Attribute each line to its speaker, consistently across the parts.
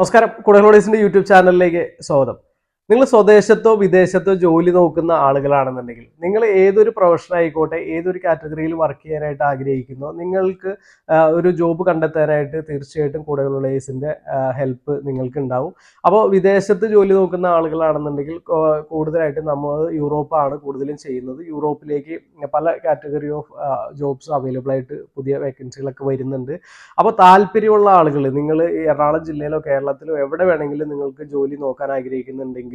Speaker 1: നമസ്കാരം കുടലോഡീസിന്റെ യൂട്യൂബ് ചാനലിലേക്ക് സ്വാഗതം. നിങ്ങൾ സ്വദേശത്തോ വിദേശത്തോ ജോലി നോക്കുന്ന ആളുകളാണെന്നുണ്ടെങ്കിൽ നിങ്ങൾ ഏതൊരു പ്രൊഫഷൻ ആയിക്കോട്ടെ ഏതൊരു കാറ്റഗറിയിൽ വർക്ക് ചെയ്യാനായിട്ട് ആഗ്രഹിക്കുന്നു നിങ്ങൾക്ക് ഒരു ജോബ് കണ്ടെത്താനായിട്ട് തീർച്ചയായിട്ടും കുടലോഡീസിന്റെ ഹെൽപ്പ് നിങ്ങൾക്ക് ഉണ്ടാവും അപ്പോൾ വിദേശത്ത് ജോലി നോക്കുന്ന ആളുകളാണെന്നുണ്ടെങ്കിൽ കൂടുതലായിട്ട് നമ്മൾ യൂറോപ്പാണ് കൂടുതലും ചെയ്യുന്നത്. യൂറോപ്പിലേക്ക് പല കാറ്റഗറി ഓഫ് ജോബ്സ് അവൈലബിൾ ആയിട്ട് പുതിയ വേക്കൻസികളൊക്കെ വരുന്നുണ്ട്. അപ്പോൾ താല്പര്യമുള്ള ആളുകൾ നിങ്ങൾ എറണാകുളം ജില്ലയിലോ കേരളത്തിലോ എവിടെ വേണമെങ്കിലും നിങ്ങൾക്ക് ജോലി നോക്കാൻ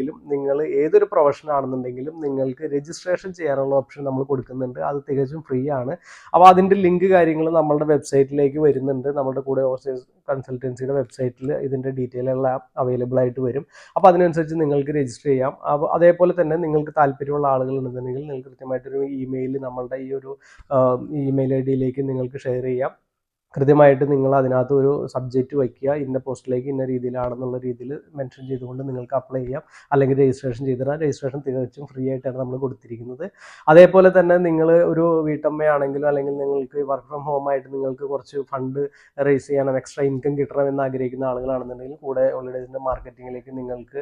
Speaker 1: ആഗ്രഹിക്കുന്നുണ്ടെങ്കിലും നിങ്ങൾ ഏതൊരു പ്രൊഫഷൻ ആണെന്നുണ്ടെങ്കിലും നിങ്ങൾക്ക് രജിസ്ട്രേഷൻ ചെയ്യാനുള്ള ഓപ്ഷൻ നമ്മൾ കൊടുക്കുന്നുണ്ട്. അത് തികച്ചും ഫ്രീ ആണ്. അപ്പോൾ അതിന്റെ ലിങ്ക് കാര്യങ്ങൾ നമ്മളുടെ വെബ്സൈറ്റിലേക്ക് വരുന്നുണ്ട്. നമ്മുടെ കൂടെ ഓസേസ് കൺസൾട്ടൻസിയുടെ വെബ്സൈറ്റിൽ ഇതിന്റെ ഡീറ്റെയിൽ എല്ലാം അവൈലബിൾ ആയിട്ട് വരും. അപ്പോൾ അതിനനുസരിച്ച് നിങ്ങൾക്ക് രജിസ്റ്റർ ചെയ്യാം. അപ്പോൾ അതേപോലെ തന്നെ നിങ്ങൾക്ക് താല്പര്യമുള്ള ആളുകൾ ഉണ്ടെന്നുണ്ടെങ്കിൽ നിങ്ങൾക്ക് കൃത്യമായിട്ടൊരു ഇമെയിൽ നമ്മളുടെ ഈ ഒരു ഇമെയിൽ ഐ ഡിയിലേക്ക് നിങ്ങൾക്ക് ഷെയർ ചെയ്യാം. കൃത്യമായിട്ട് നിങ്ങൾ അതിനകത്ത് ഒരു സബ്ജക്റ്റ് വയ്ക്കുക ഇന്ന പോസ്റ്റിലേക്ക് ഇന്ന രീതിയിലാണെന്നുള്ള രീതിയിൽ മെൻഷൻ ചെയ്തുകൊണ്ട് നിങ്ങൾക്ക് അപ്ലൈ ചെയ്യാം. അല്ലെങ്കിൽ രജിസ്ട്രേഷൻ ചെയ്തിടാം. രജിസ്ട്രേഷൻ തികച്ചും ഫ്രീ ആയിട്ടാണ് നമ്മൾ കൊടുത്തിരിക്കുന്നത്. അതേപോലെ തന്നെ നിങ്ങൾ ഒരു വീട്ടമ്മയാണെങ്കിലും അല്ലെങ്കിൽ നിങ്ങൾക്ക് വർക്ക് ഫ്രം ഹോം ആയിട്ട് നിങ്ങൾക്ക് കുറച്ച് ഫണ്ട് റേസ് ചെയ്യണം എക്സ്ട്രാ ഇൻകം കിട്ടണം എന്ന് ആഗ്രഹിക്കുന്ന ആളുകളാണെന്നുണ്ടെങ്കിൽ കൂടെ ഹോളിഡേസിന്റെ മാർക്കറ്റിങ്ങിലേക്ക് നിങ്ങൾക്ക്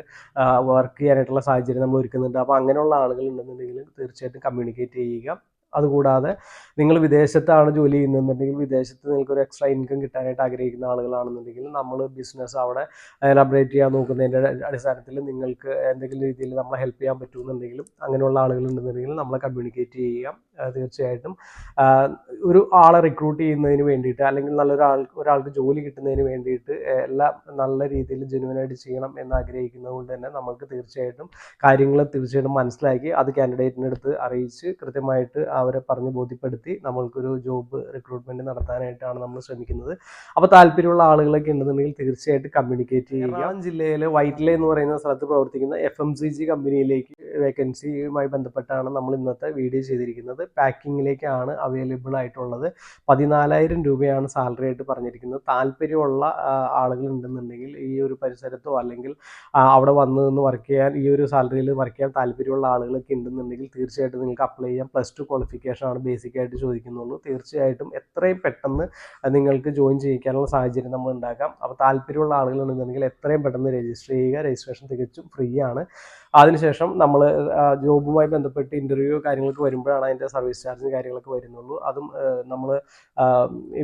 Speaker 1: വർക്ക് ചെയ്യാനായിട്ടുള്ള സാഹചര്യം നമ്മൾ ഒരുക്കുന്നുണ്ട്. അപ്പോൾ അങ്ങനെയുള്ള ആളുകൾ ഉണ്ടെന്നുണ്ടെങ്കിൽ തീർച്ചയായിട്ടും കമ്മ്യൂണിക്കേറ്റ് ചെയ്യുക. അതുകൂടാതെ നിങ്ങൾ വിദേശത്താണ് ജോലി ചെയ്യുന്നതെന്നുണ്ടെങ്കിൽ വിദേശത്ത് നിങ്ങൾക്ക് ഒരു എക്സ്ട്രാ ഇൻകം കിട്ടാനായിട്ട് ആഗ്രഹിക്കുന്ന ആളുകളാണെന്നുണ്ടെങ്കിൽ നമ്മൾ ബിസിനസ് അവിടെ എലാബറേറ്റ് ചെയ്യാൻ നോക്കുന്നതിന്റെ അടിസ്ഥാനത്തിൽ നിങ്ങൾക്ക് എന്തെങ്കിലും രീതിയിൽ നമ്മളെ ഹെൽപ്പ് ചെയ്യാൻ പറ്റുമെന്നുണ്ടെങ്കിലും അങ്ങനെയുള്ള ആളുകളുണ്ടെന്നുണ്ടെങ്കിൽ നമ്മളെ കമ്മ്യൂണിക്കേറ്റ് ചെയ്യുക. തീർച്ചയായിട്ടും. ഒരു ആളെ റിക്രൂട്ട് ചെയ്യുന്നതിന് വേണ്ടിയിട്ട് അല്ലെങ്കിൽ നല്ലൊരാൾ ഒരാൾക്ക് ജോലി കിട്ടുന്നതിന് വേണ്ടിയിട്ട് എല്ലാം നല്ല രീതിയിൽ ജെനുവനായിട്ട് ചെയ്യണം എന്ന് ആഗ്രഹിക്കുന്നത് കൊണ്ട് തന്നെ നമുക്ക് തീർച്ചയായിട്ടും കാര്യങ്ങൾ തീർച്ചയായിട്ടും മനസ്സിലാക്കി അത് കാൻഡിഡേറ്റിന്റെ അടുത്ത് അറിയിച്ച് കൃത്യമായിട്ട് അവരെ പറഞ്ഞ് ബോധ്യപ്പെടുത്തി നമ്മൾക്കൊരു ജോബ് റിക്രൂട്ട്മെന്റ് നടത്താനായിട്ടാണ് നമ്മൾ ശ്രമിക്കുന്നത്. അപ്പോൾ താല്പര്യമുള്ള ആളുകളൊക്കെ ഉണ്ടെന്നുണ്ടെങ്കിൽ തീർച്ചയായിട്ടും കമ്മ്യൂണിക്കേറ്റ് ചെയ്യുക. ജില്ലയിലെ വൈറ്റില എന്ന് പറയുന്ന സ്ഥലത്ത് പ്രവർത്തിക്കുന്ന എഫ് എം സി ജി കമ്പനിയിലേക്ക് വേക്കൻസിയുമായി ബന്ധപ്പെട്ടാണ് നമ്മൾ ഇന്നത്തെ വീഡിയോ ചെയ്തിരിക്കുന്നത്. പാക്കിങ്ങിലേക്കാണ് അവൈലബിൾ ആയിട്ടുള്ളത്. പതിനാലായിരം രൂപയാണ് സാലറി ആയിട്ട് പറഞ്ഞിരിക്കുന്നത്. താല്പര്യമുള്ള ആളുകൾ ഉണ്ടെന്നുണ്ടെങ്കിൽ ഈ ഒരു പരിസരത്തോ അല്ലെങ്കിൽ അവിടെ വന്ന് നിന്ന് വർക്ക് ചെയ്യാൻ ഈ ഒരു സാലറിയിൽ വർക്ക് ചെയ്യാൻ താല്പര്യമുള്ള ആളുകളൊക്കെ ഉണ്ടെന്നുണ്ടെങ്കിൽ തീർച്ചയായിട്ടും നിങ്ങൾക്ക് അപ്ലൈ ചെയ്യാം. പ്ലസ് ടു ക്വാളിഫിക്കേഷൻ ആണ് ബേസിക് ആയിട്ട് ചോദിക്കുന്നുള്ളൂ. തീർച്ചയായിട്ടും എത്രയും പെട്ടെന്ന് നിങ്ങൾക്ക് ജോയിൻ ചെയ്യിക്കാനുള്ള സാഹചര്യം നമ്മൾ ഉണ്ടാക്കാം. അപ്പോൾ താല്പര്യമുള്ള ആളുകൾ ഉണ്ടെന്നുണ്ടെങ്കിൽ എത്രയും പെട്ടെന്ന് രജിസ്റ്റർ ചെയ്യുക. രജിസ്ട്രേഷൻ തികച്ചും ഫ്രീ ആണ്. അതിനുശേഷം നമ്മൾ ജോബുമായി ബന്ധപ്പെട്ട് ഇന്റർവ്യൂ കാര്യങ്ങൾക്ക് വരുമ്പോഴാണ് അതിന്റെ സർവീസ് ചാർജ് കാര്യങ്ങളൊക്കെ വരുന്നുള്ളൂ. അതും നമ്മൾ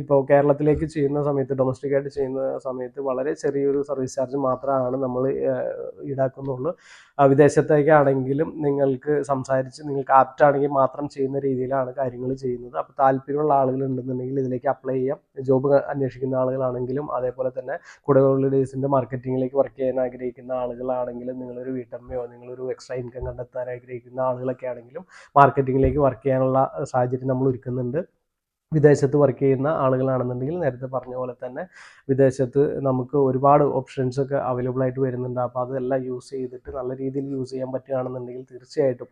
Speaker 1: ഇപ്പോൾ കേരളത്തിലേക്ക് ചെയ്യുന്ന സമയത്ത് ഡൊമസ്റ്റിക് ആയിട്ട് ചെയ്യുന്ന സമയത്ത് വളരെ ചെറിയൊരു സർവീസ് ചാർജ് മാത്രമാണ് നമ്മൾ ഈടാക്കുന്നുള്ളൂ. വിദേശത്തേക്കാണെങ്കിലും നിങ്ങൾക്ക് സംസാരിച്ച് നിങ്ങൾക്ക് ആപ്റ്റ് ആണെങ്കിൽ മാത്രം ചെയ്യുന്ന രീതിയിലാണ് കാര്യങ്ങൾ ചെയ്യുന്നത്. അപ്പോൾ താല്പര്യമുള്ള ആളുകൾ ഉണ്ടെന്നുണ്ടെങ്കിൽ ഇതിലേക്ക് അപ്ലൈ ചെയ്യാം. ജോബ് അന്വേഷിക്കുന്ന ആളുകളാണെങ്കിലും അതേപോലെ തന്നെ കൂടെ ഹോളിഡേയ്സിന്റെ മാർക്കറ്റിങ്ങിലേക്ക് വർക്ക് ചെയ്യാൻ ആഗ്രഹിക്കുന്ന ആളുകളാണെങ്കിലും നിങ്ങളൊരു വീട്ടമ്മയോ നിങ്ങളൊരു എക്സ്ട്രാ ഇൻകം കണ്ടെത്താൻ ആഗ്രഹിക്കുന്ന ആളുകളൊക്കെ ആണെങ്കിലും മാർക്കറ്റിങ്ങിലേക്ക് വർക്ക് ചെയ്യാനുള്ള സാഹചര്യം നമ്മൾ ഒരുക്കുന്നുണ്ട്. വിദേശത്ത് വർക്ക് ചെയ്യുന്ന ആളുകളാണെന്നുണ്ടെങ്കിൽ നേരത്തെ പറഞ്ഞ പോലെ തന്നെ വിദേശത്ത് നമുക്ക് ഒരുപാട് ഓപ്ഷൻസ് ഒക്കെ അവൈലബിൾ ആയിട്ട് വരുന്നുണ്ട്. അപ്പോൾ അതെല്ലാം യൂസ് ചെയ്തിട്ട് നല്ല രീതിയിൽ യൂസ് ചെയ്യാൻ പറ്റുകയാണെന്നുണ്ടെങ്കിൽ തീർച്ചയായിട്ടും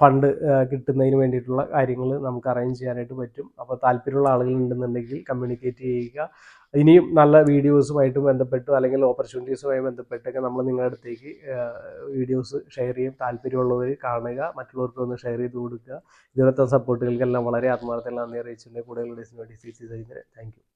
Speaker 1: ഫണ്ട് കിട്ടുന്നതിന് വേണ്ടിയിട്ടുള്ള കാര്യങ്ങൾ നമുക്ക് അറേഞ്ച് ചെയ്യാനായിട്ട് പറ്റും. അപ്പോൾ താല്പര്യമുള്ള ആളുകൾ ഉണ്ടെന്നുണ്ടെങ്കിൽ കമ്മ്യൂണിക്കേറ്റ് ചെയ്യുക. ഇനിയും നല്ല വീഡിയോസുമായിട്ട് ബന്ധപ്പെട്ട് അല്ലെങ്കിൽ ഓപ്പർച്യൂണിറ്റീസുമായി ബന്ധപ്പെട്ടൊക്കെ നമ്മൾ നിങ്ങളുടെ അടുത്തേക്ക് വീഡിയോസ് ഷെയർ ചെയ്യും. താല്പര്യമുള്ളവർ കാണുക മറ്റുള്ളവർക്ക് ഒന്ന് ഷെയർ ചെയ്ത് കൊടുക്കുക. ഇതുപോലത്തെ സപ്പോർട്ടുകൾക്കെല്ലാം വളരെ ആത്മാർത്ഥം നന്ദി അറിയിച്ചിട്ടുണ്ട്. കൂടുതൽ ഡേസിന് വേണ്ടി സി സി താങ്ക് യു